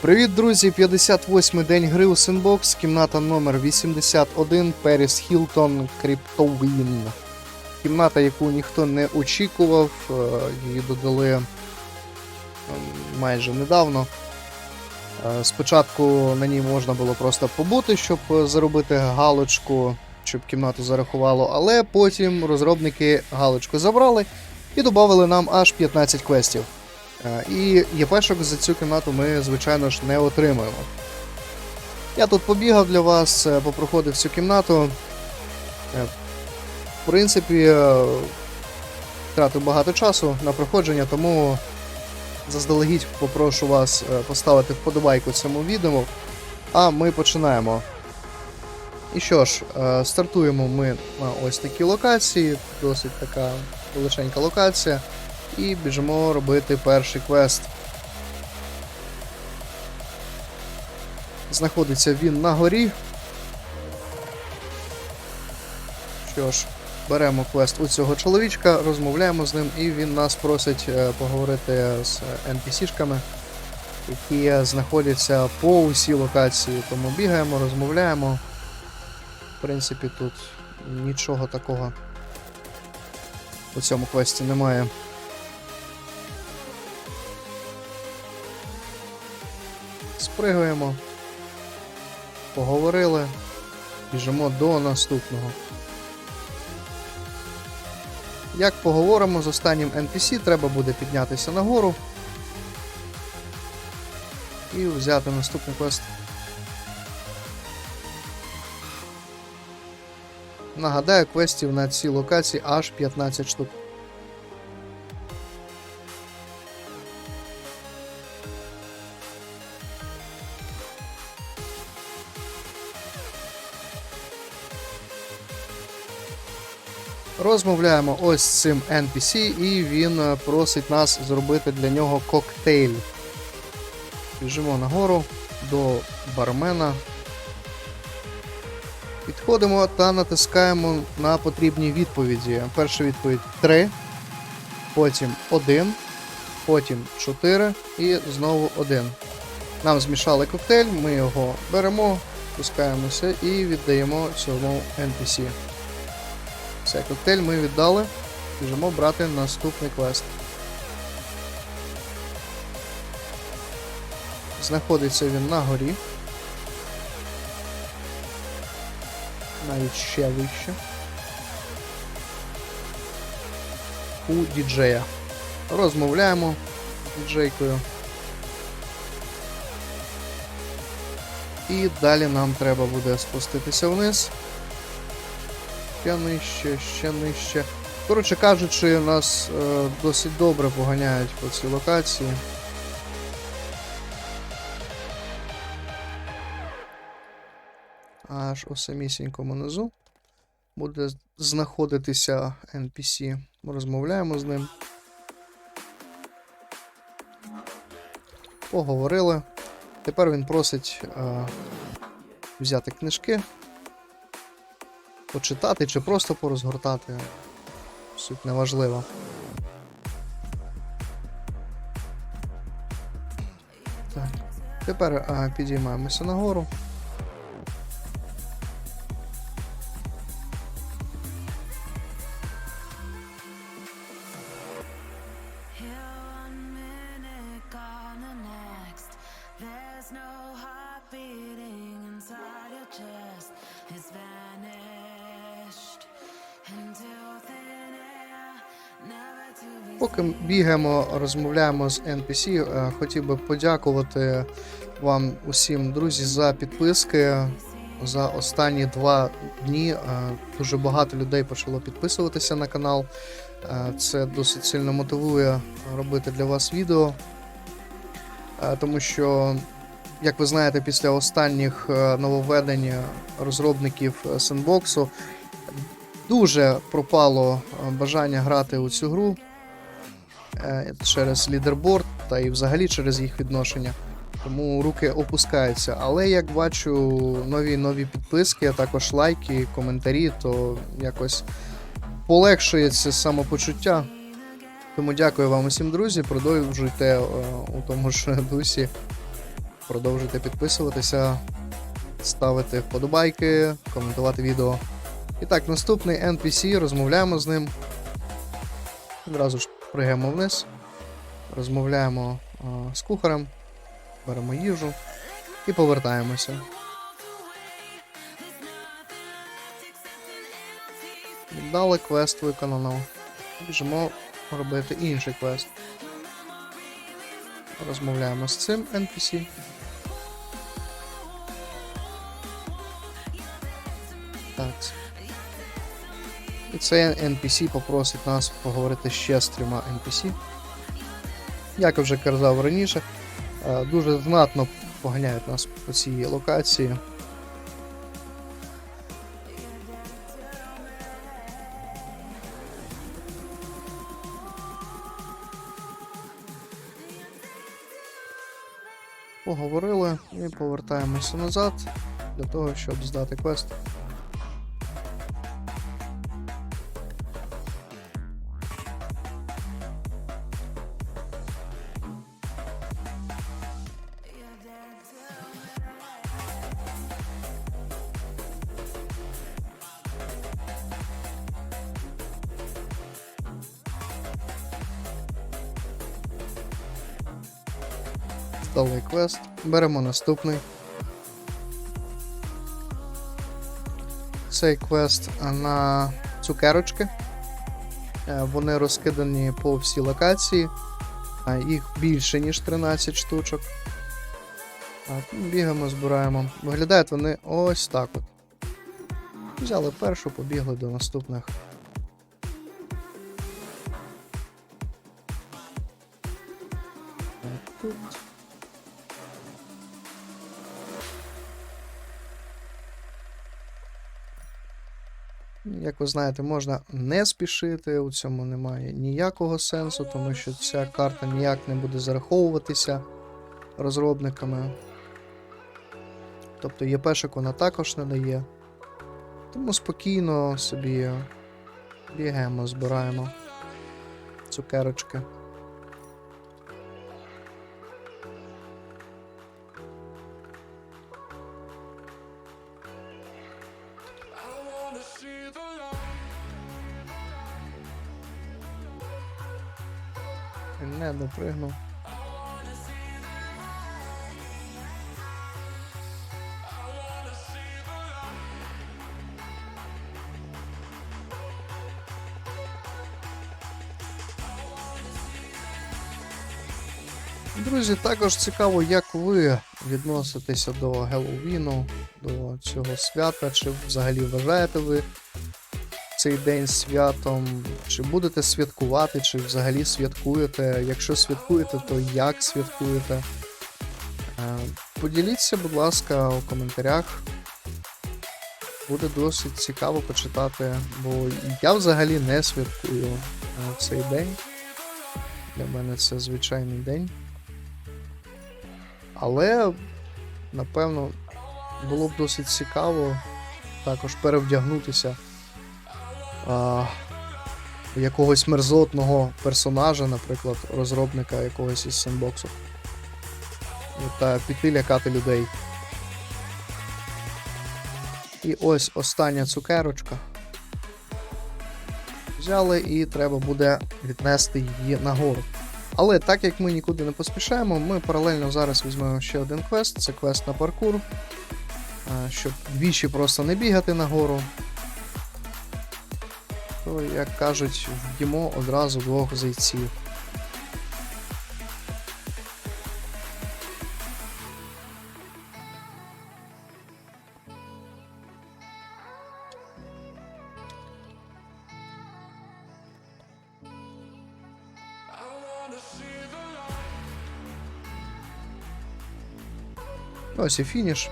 Привіт, друзі! 58-й день гри у Sandbox, кімната номер 81 Періс Хілтон Криптовін. Кімната, яку ніхто не очікував, е, її додали ем, майже недавно. Е, Спочатку на ній можна було просто побути, щоб заробити галочку, щоб кімнату зарахувало, але потім розробники галочку забрали і додали нам аж 15 квестів. Е, І ЄПшок за цю кімнату ми, звичайно ж, не отримуємо. Я тут побігав для вас, е, попроходив цю кімнату. Е, В принципі, втратив багато часу на проходження, тому заздалегідь попрошу вас поставити вподобайку цьому відео. А ми починаємо. І що ж, стартуємо ми на ось такій локації, досить така величенька локація. І біжимо робити перший квест. Знаходиться він на горі. Що ж, беремо квест у цього чоловічка, розмовляємо з ним, і він нас просить е, поговорити з NPC-шками, які знаходяться по усій локації. Тому бігаємо, розмовляємо. В принципі, тут нічого такого у цьому квесті немає. Спригуємо. Поговорили. Біжимо до наступного. Як поговоримо з останнім NPC, треба буде піднятися нагору і взяти наступний квест. Нагадаю, квестів на цій локації аж 15 штук. Розмовляємо ось з цим NPC, і він е, просить нас зробити для нього коктейль. Біжимо нагору до бармена. Підходимо та натискаємо на потрібні відповіді. Перша відповідь 3, потім 1, потім 4 і знову 1. Нам змішали коктейль, ми його беремо, пускаємося і віддаємо цьому NPC. Все, коктейль ми віддали. Біжимо брати наступний квест. Знаходиться він на горі. Навіть ще вище. У діджея. Розмовляємо з діджейкою. І далі нам треба буде спуститися вниз. Ще нижче, ще нижче. Коротше кажучи, нас е, досить добре поганяють по цій локації. Аж у самісінькому низу буде знаходитися NPC. Ми розмовляємо з ним. Поговорили. Тепер він просить е, взяти книжки почитати чи просто порозгортати. Суть неважлива. Так. Тепер а, підіймаємося нагору. Поки бігаємо, розмовляємо з NPC, е, хотів би подякувати вам усім, друзі, за підписки. За останні два дні е, дуже багато людей почало підписуватися на канал. Е, Це досить сильно мотивує робити для вас відео. Тому що, як ви знаєте, після останніх нововведень розробників Sandbox дуже пропало бажання грати у цю гру через лідерборд та і взагалі через їх відношення. Тому руки опускаються. Але як бачу нові нові підписки, а також лайки, коментарі, то якось полегшується самопочуття. Тому дякую вам усім, друзі. Продовжуйте е, у тому ж дусі. продовжуйте підписуватися, ставити вподобайки, коментувати відео. І так, наступний NPC, розмовляємо з ним. Одразу ж пригаємо вниз, розмовляємо а, з кухарем, беремо їжу і повертаємося. Дали квест виконано. Біжимо робити інший квест. Розмовляємо з цим NPC. Так. Цей NPC попросить нас поговорити ще з трьома NPC. Як я вже казав раніше, е, дуже знатно поганяють нас по цій локації. Поговорили і повертаємося назад для того, щоб здати квест. Здали квест. Беремо наступний. Цей квест на цукерочки. Е, Вони розкидані по всій локації. Їх більше, ніж 13 штучок. Бігаємо, збираємо. Виглядають вони ось так от. Взяли першу, побігли до наступних. Як ви знаєте, можна не спішити, у цьому немає ніякого сенсу, тому що ця карта ніяк не буде зараховуватися розробниками. Тобто ЄПшик вона також не дає. Тому спокійно собі бігаємо, збираємо цукерочки. Допригнув. Друзі, також цікаво, як ви відноситеся до Геловіну, до цього свята, чи взагалі вважаєте ви цей день святом, чи будете святкувати, чи взагалі святкуєте. Якщо святкуєте, то як святкуєте? Е, Поділіться, будь ласка, у коментарях. Буде досить цікаво почитати, бо я взагалі не святкую е, цей день. Для мене це звичайний день. Але, напевно, було б досить цікаво також перевдягнутися а, якогось мерзотного персонажа, наприклад, розробника якогось із сендбоксу. Та піти лякати людей. І ось остання цукерочка. Взяли і треба буде віднести її нагору. Але так як ми нікуди не поспішаємо, ми паралельно зараз візьмемо ще один квест це квест на паркур. Щоб двічі просто не бігати нагору. То, як кажуть, вб'ємо одразу двох зайців. Ось і фініш.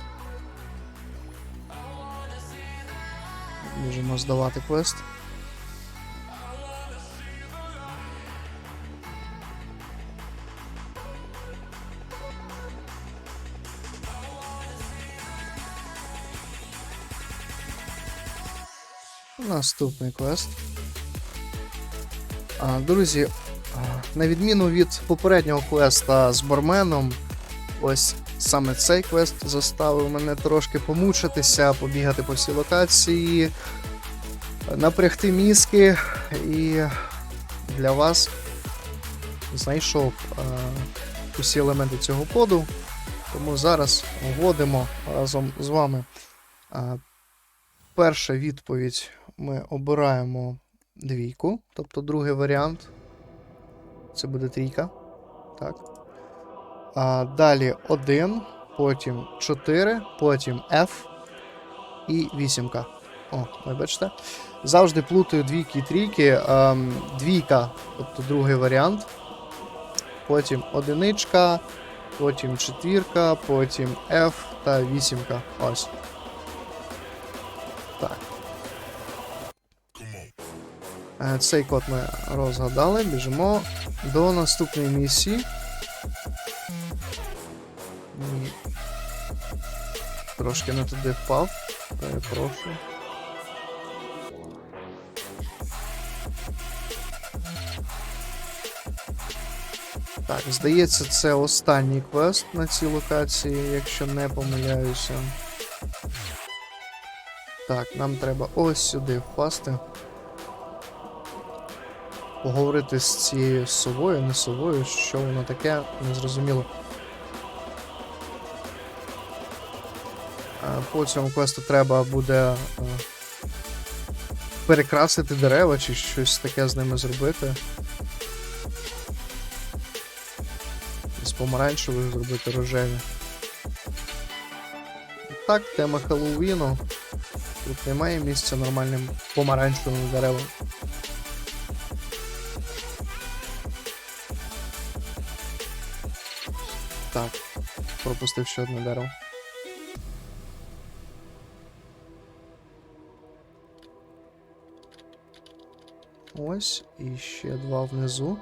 Можемо здавати квест. Наступний квест. А, друзі, на відміну від попереднього квеста з барменом, ось Саме цей квест заставив мене трошки помучитися, побігати по всій локації, напрягти мізки і для вас знайшов е, усі елементи цього коду. Тому зараз вводимо разом з вами. е, перша відповідь ми обираємо двійку, тобто другий варіант. Це буде трійка. Так. А, далі 1, потім 4, потім F і вісімка. О, ви бачите? Завжди плутаю двійки і трійки. Ем, двійка, тобто другий варіант. Потім одиничка, потім четвірка, потім F та вісімка. Ось. Так. Цей код ми розгадали. Біжимо до наступної місії. Трошки не туди впав. Перепрошую. Так, здається, це останній квест на цій локації, якщо не помиляюся. Так, нам треба ось сюди впасти. Поговорити з цією совою, не совою, що воно таке, незрозуміло. А По цьому квесту треба буде е, перекрасити дерева чи щось таке з ними зробити. З помаранчевих зробити рожеві. Так, тема Хеллоуіну. Тут немає місця нормальним помаранчевим деревам. Так, пропустив ще одне дерево. Ось, і ще два внизу.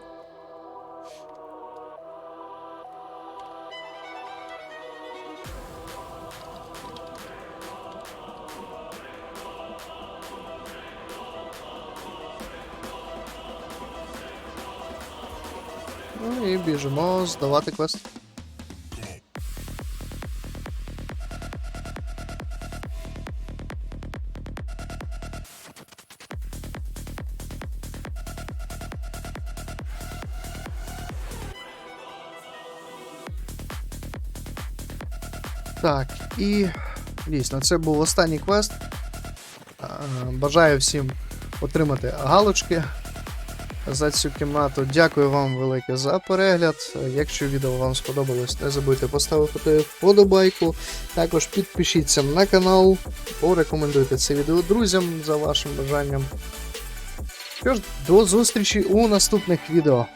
Ну і біжимо здавати квест. І дійсно, це був останній квест. Е, Бажаю всім отримати галочки за цю кімнату. Дякую вам велике за перегляд. Якщо відео вам сподобалось, не забудьте поставити вподобайку. Також підпишіться на канал, порекомендуйте це відео друзям за вашим бажанням. Що ж, до зустрічі у наступних відео.